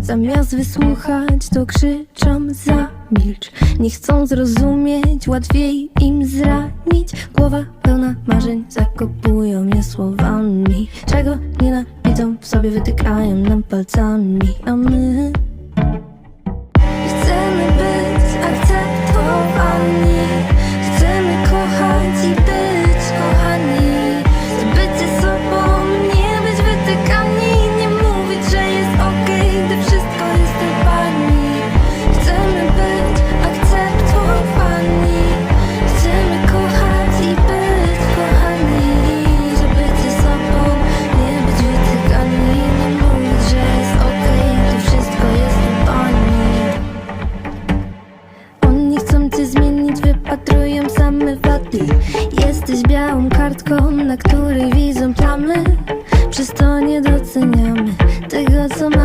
Zamiast wysłuchać, to krzyczą zamilcz Nie chcą zrozumieć, łatwiej im zranić. Głowa pełna marzeń, zakopują mnie słowami. Czego nienawidzą, w sobie wytykają nam palcami. A my wypatrują same wady Jesteś białą kartką, na której widzą plamy. Przez to nie doceniamy.